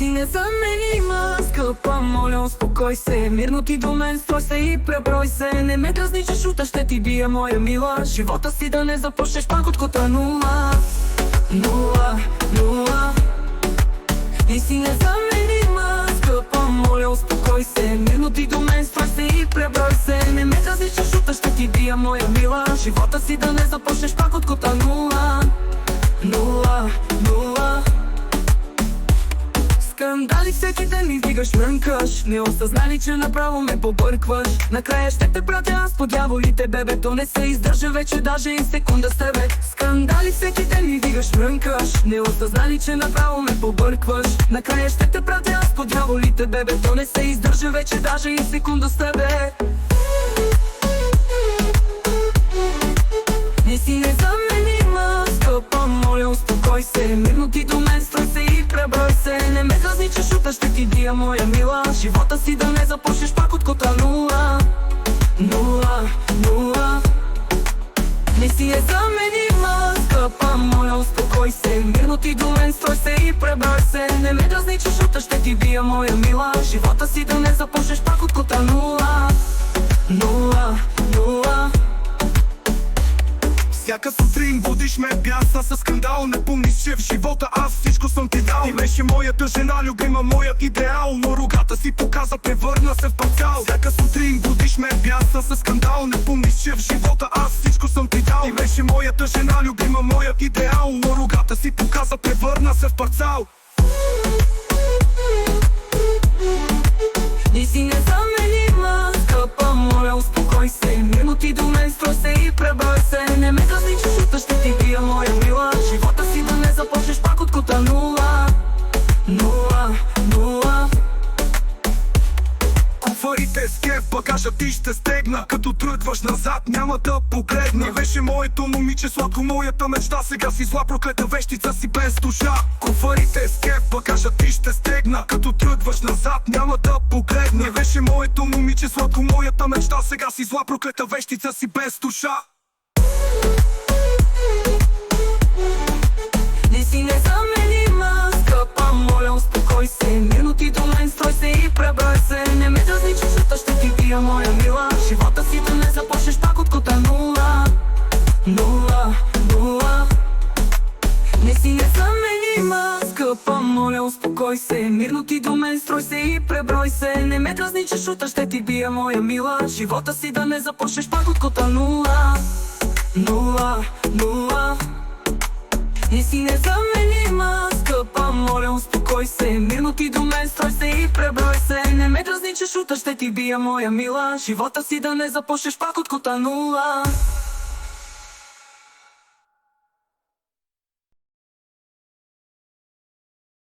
си незаменима, скъпа, моля, успокой се. Мирно ти до мен, строй се и преброй се. Не ме дразни, че шута ще ти бия, моя мила. Живота си да не започнеш пак от кота нула. Нула, нула. Ти си незаменима, скъпа, моля, успокой се. Мирно ти до мен, строй се и преброй се. Не ме дразни, че шута ще ти бия, моя мила. Живота си да не започнеш пак от кота нула. Нула, нула Скандали всеки ден ми вдигаш мрънкаш. Не осъзнали, че направо ме побъркваш. Накрая ще те пратя аз по дяволите, бебе То не се издържа вече даже и секунда с тебе. Скандали всеки ден ми вдигаш мрънкаш. Не осъзнали, че направо ме побъркваш. Накрая ще те пратя аз по дяволите, бебе То не се издържа вече даже и секунда с тебе. Не си незаменима, скъпа, моля успокой се. Мирно ти до се Не ме дразни, че шута ще ти дия, моя мила. Живота си да не започнеш пак от кота. Нула Нула, нула. Не си незаменима, скъпа, моля успокой се. Мирно ти до мен, стой се и преброй се. Не ме дразни, че шута ще ти бия, моя мила. Живота си да не започнеш пак от кота. Нула, Всяка сутрин будиш ме бяса с скандал Не помниш, че в живота аз всичко съм ти дал. Ти беше моята жена, любима, моят идеал Но рогата си показа, превърна се в парцал Всяка сутрин будиш ме бяса с скандал Не помниш, че в живота аз всичко съм ти дал. Ти беше моята жена, любима, моят идеал Но рогата си показа, превърна се в парцал. Ти си незаменима, скъпа, моля успокой се Мирно ти до мен, строй кеф, багажа ти ще стегна. Като тръгваш назад, няма да погледна. Не беше моето момиче, сладко моята мечта. Сега си зла проклета вещица си без душа. Куфарите с кеф, багажа ти ще стегна. Като тръгваш назад, няма да погледна. Не беше моето момиче, сладко моята мечта. Сега си зла проклета вещица си без душа. Не си незаменима, моя мила. Живота си да не започнеш пак от кота. Нула Нула, нула. Не си незаменима, скъпа, моля успокой се. Мирно ти до мен, строй се и преброй се. Не ме дразни, че шута ще ти бия, моя мила. Живота си да не започнеш пак от кота. Нула Нула, нула. Не си незаменима, скъпа, моля успокой се. Мирно ти до мен, строй се и шута ще ти бия, моя мила. Живота си да не започнеш пак от кота нула